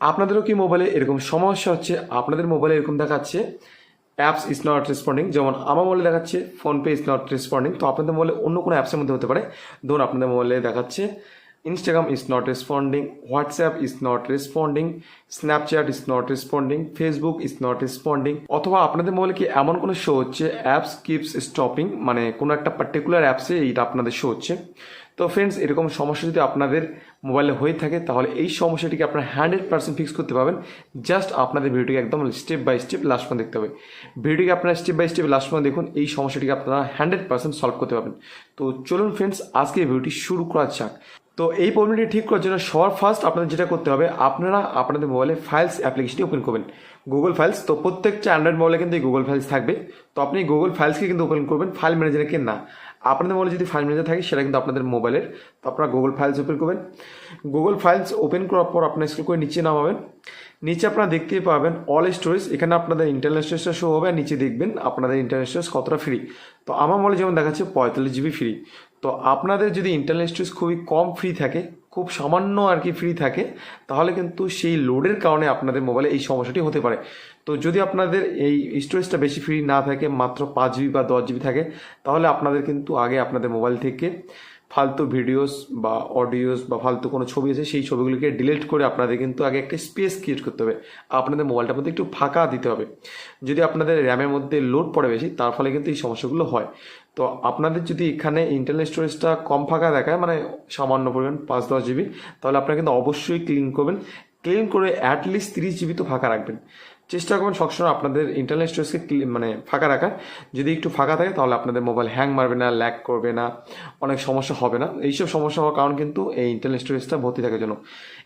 আপনাদেরও কি মোবাইলে এরকম সমস্যা হচ্ছে? আপনাদের মোবাইলে এরকম দেখাচ্ছে অ্যাপস ইজ নট রেসপন্ডিং যেমন আমার মোবাইলে দেখাচ্ছে ফোনপে ইজ নট রেসপন্ডিং তো আপনাদের মোবাইলে অন্য কোনো অ্যাপসের মধ্যে হতে পারে। ধরুন আপনাদের মোবাইলে দেখাচ্ছে Instagram is not responding WhatsApp is not responding Snapchat is not responding Facebook is not responding অথবা আপনাদের মোবাইলে কি এমন কোনো শো হচ্ছে? অ্যাপস কিপস স্টপিং মানে কোনো একটা পার্টিকুলার অ্যাপসে এইটা আপনাদের শো হচ্ছে। তো ফ্রেন্ডস এরকম সমস্যা যদি আপনাদের মোবাইলে হয়ে থাকে, তাহলে এই সমস্যাটিকে আপনারা হান্ড্রেড পার্সেন্ট ফিক্স করতে পারবেন। জাস্ট আপনাদের ভিডিওটিকে একদম স্টেপ বাই স্টেপ লাস্ট পর্যন্ত দেখতে হবে। ভিডিওটিকে আপনারা স্টেপ বাই স্টেপ লাস্ট পর্যন্ত দেখুন, এই সমস্যাটিকে আপনারা হান্ড্রেড পার্সেন্ট সলভ করতে পারবেন। তো চলুন ফ্রেন্ডস আজকে ভিডিওটি শুরু করা যাক। তো এই প্রবলেমটি ঠিক করার জন্য সবার ফার্স্ট আপনাদের যেটা করতে হবে, আপনারা আপনাদের মোবাইলে ফাইলস অ্যাপ্লিকেশনটি ওপেন করবেন। গুগল ফাইলস তো প্রত্যেকটা অ্যান্ড্রয়েড মোবাইলে কিন্তু এই গুগল ফাইলস থাকবে। তো আপনি গুগল ফাইলসকে কিন্তু ওপেন করবেন ফাইল ম্যানেজারকে না। আপনাদের মোবাইলে যদি ফাইল ম্যানেজার থাকে, সেটা কিন্তু আপনাদের মোবাইলের তো আপনারা গুগল ফাইলস ওপেন করবেন। গুগল ফাইলস ওপেন করার পর আপনার স্কুল করে নিচে নামাবেন। নিচে আপনারা দেখতেই পাবেন অল স্টোরেজ এখানে আপনাদের ইন্টারনেট স্টোরেজটা শো হবে, আর নিচে দেখবেন আপনাদের ইন্টারনেট স্টোরেজ কতটা ফ্রি তো আমার মোবাইলে যেমন দেখাচ্ছে, পঁয়তাল্লিশ জিবি ফ্রি তো আপনাদের যদি ইন্টারনেট স্টোরেজ খুবই কম ফ্রি থাকে, খুব সামান্য আর কি ফ্রি থাকে, তাহলে কিন্তু সেই লোডের কারণে আপনাদের মোবাইলে এই সমস্যাটি হতে পারে। তো যদি আপনাদের এই স্টোরেজটা বেশি ফ্রি না থাকে, মাত্র পাঁচ জিবি বা দশ জিবি থাকে, তাহলে আপনাদের কিন্তু আগে আপনাদের মোবাইল থেকে ফালতু ভিডিওস বা অডিওস বা ফালতু কোনো ছবি আছে, সেই ছবিগুলিকে ডিলিট করে আপনাদের কিন্তু আগে একটা স্পেস ক্রিয়েট করতে হবে। আপনাদের মোবাইলটার মধ্যে একটু ফাঁকা দিতে হবে। যদি আপনাদের র্যামের মধ্যে লোড পড়ে বেশি, তার ফলে কিন্তু এই সমস্যাগুলো হয়। তো আপনাদের যদি এখানে ইন্টারনেট স্টোরেজটা কম ফাঁকা দেখায় মানে সামান্য পরিমাণ পাঁচ দশ জিবি তাহলে আপনারা কিন্তু অবশ্যই ক্লিন করবেন। ক্লিন করে অ্যাটলিস্ট তিরিশ জিবি তো ফাঁকা রাখবেন। চেষ্টা করবেন সবসময় আপনাদের ইন্টারনেট স্টোরেজকে মানে ফাঁকা রাখার। যদি একটু ফাঁকা থাকে, তাহলে আপনাদের মোবাইল হ্যাং মারবে না ল্যাক করবে না, অনেক সমস্যা হবে না। এইসব সমস্যা হওয়ার কারণ কিন্তু এই ইন্টারনেট স্টোরেজটা ভর্তি থাকার জন্য।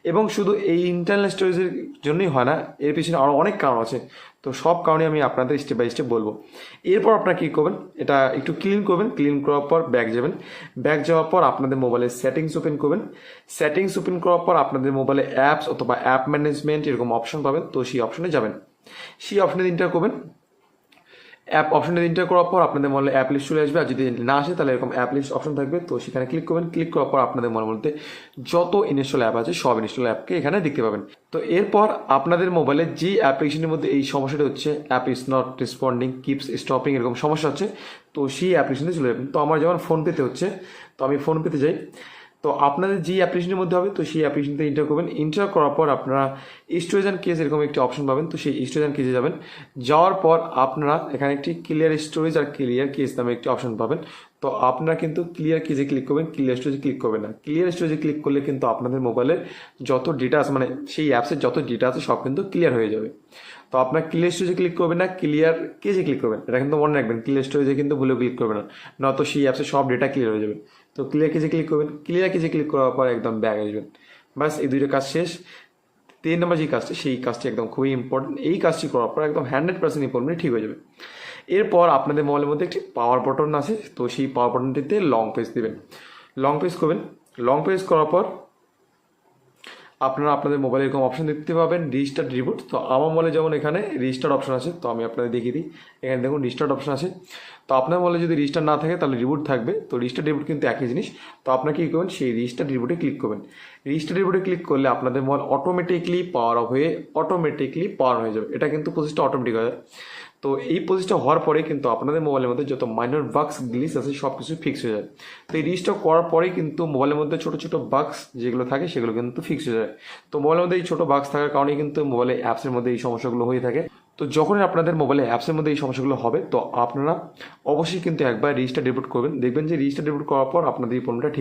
এবং শুধু এই ইন্টারনেট স্টোরেজের জন্যই হয় না, এর পিছনে আরও অনেক কারণ আছে। তো সব কারণে আমি আপনাদের স্টেপ বাই স্টেপ বলব। এরপর আপনারা কী করবেন, এটা একটু ক্লিন করবেন। ক্লিন করার পর ব্যাক যাবেন। ব্যাক যাওয়ার পর আপনাদের মোবাইলে সেটিংস ওপেন করবেন। সেটিংস ওপেন করার পর আপনাদের মোবাইলে অ্যাপস অথবা অ্যাপ ম্যানেজমেন্ট এরকম অপশন পাবেন। তো সেই অপশনে যাবেন। সেই অপশনে ইন্টার করবেন। অ্যাপ অপশনে ইন্টার করার পর আপনাদের মনে অ্যাপ লিস্ট চলে আসবে। আর যদি না আসে, তাহলে এরকম অ্যাপ লিস্ট অপশন থাকবে। তো সেখানে ক্লিক করবেন। ক্লিক করার পর আপনাদের মনের মধ্যে যত ইনস্টল অ্যাপ আছে, সব ইনস্টল অ্যাপকে এখানে দেখতে পাবেন। তো এরপর আপনাদের মোবাইলে যে অ্যাপ্লিকেশনের মধ্যে এই সমস্যাটা হচ্ছে app is not responding keeps stopping এরকম সমস্যা হচ্ছে, তো সেই অ্যাপ্লিকেশনে চলে যাবেন। তো আমার যেমন ফোনপেতে হচ্ছে, তো আমি ফোনপেতে যাই। তো আপনাদের যে অ্যাপ্লিকেশনের মধ্যে হবে, তো সেই অ্যাপ্লিকেশনতে ইন্টার করবেন। ইন্টার করার পর আপনারা স্টোরেজান কেস এরকম একটি অপশন পাবেন, তো সেই স্টোরেজান কেসে যাবেন। যাওয়ার পর আপনারা এখানে একটি ক্লিয়ার স্টোরেজ আর ক্লিয়ার কেস নামে একটি অপশন পাবেন। তো আপনারা কিন্তু ক্লিয়ার কেজে ক্লিক করবেন ক্লিয়ার স্টোরেজে ক্লিক করবেন না। ক্লিয়ার স্টোরেজে ক্লিক করলে কিন্তু আপনাদের মোবাইলের যত ডেটা আছে মানে সেই অ্যাপসের যত ডেটা আছে, সব কিন্তু ক্লিয়ার হয়ে যাবে। তো আপনার ক্লিয়ার স্টোরেজে ক্লিক করবেন না ক্লিয়ার কেজে ক্লিক করবেন, এটা কিন্তু মনে রাখবেন ক্লিয়ার স্টোরেজে কিন্তু ভুলেও ক্লিক করবেন না। নয়তো সেই অ্যাপসে সব ডেটা ক্লিয়ার হয়ে যাবে। তো ক্লিয়ার কেজে ক্লিক করবেন ক্লিয়ার কেজে ক্লিক করার পর একদম ব্যাগ আসবেন। বাস এই দুইটা কাজ শেষ। তিন নম্বর যে কাজটি, সেই কাজটি একদম খুবই ইম্পর্টেন্ট এই কাজটি করার পর একদম হান্ড্রেড পার্সেন্ট ইম্পর্টেন্ট ঠিক হয়ে যাবে। এরপর আপনাদের মোবাইলের মধ্যে একটি পাওয়ার বাটন আছে, তো সেই পাওয়ার বাটনটিতে লং পেজ দেবেন। লং পেজ করবেন। লং পেজ করার পর আপনারা আপনাদের মোবাইলে এরকম অপশন দেখতে পাবেন রিস্টার্ট রিবুট তো আমার মোবাইলে যেমন এখানে রিস্টার্ট অপশন আছে, তো আমি আপনাদের দেখিয়ে দিই। এখানে দেখুন রিস্টার্ট অপশন আছে। তো আপনার মোবাইলে যদি রিস্টার্ট না থাকে, তাহলে রিবুট থাকবে। তো রিস্টার্ট রিবুট কিন্তু একই জিনিস। তো আপনাকে কী করবেন, সেই রিস্টার্ট রিবুটে ক্লিক করবেন। রিস্টার্ট রিবুটে ক্লিক করলে আপনাদের মোবাইল অটোমেটিকলি পাওয়ার অফ হয়ে অটোমেটিকলি পাওয়ার হয়ে যাবে। এটা কিন্তু প্রসেসটা অটোমেটিক হয়ে যায়। তো এই প্রসেসটা হওয়ার পরে কিন্তু আপনাদের মোবাইলের মধ্যে যত মাইনর বাক্স গ্লিস আছে সব কিছু ফিক্স হয়ে যায়। তো এই রিস্টার করার পরেই কিন্তু মোবাইলের মধ্যে ছোটো ছোটো বাক্স যেগুলো থাকে, সেগুলো কিন্তু ফিক্স হয়ে যায়। তো মোবাইলের মধ্যে এই ছোটো বাক্স থাকার কারণেই কিন্তু মোবাইলে অ্যাপসের মধ্যে এই সমস্যাগুলো হয়ে থাকে। তো যখনই আপনাদের মোবাইলে অ্যাপসের মধ্যে এই সমস্যাগুলো হবে, তো আপনারা অবশ্যই কিন্তু একবার রিস্টার ডিপুট করবেন। দেখবেন যে রিস্টার ডিপুট করার পর আপনাদের এই প্রবলেমটা ঠিক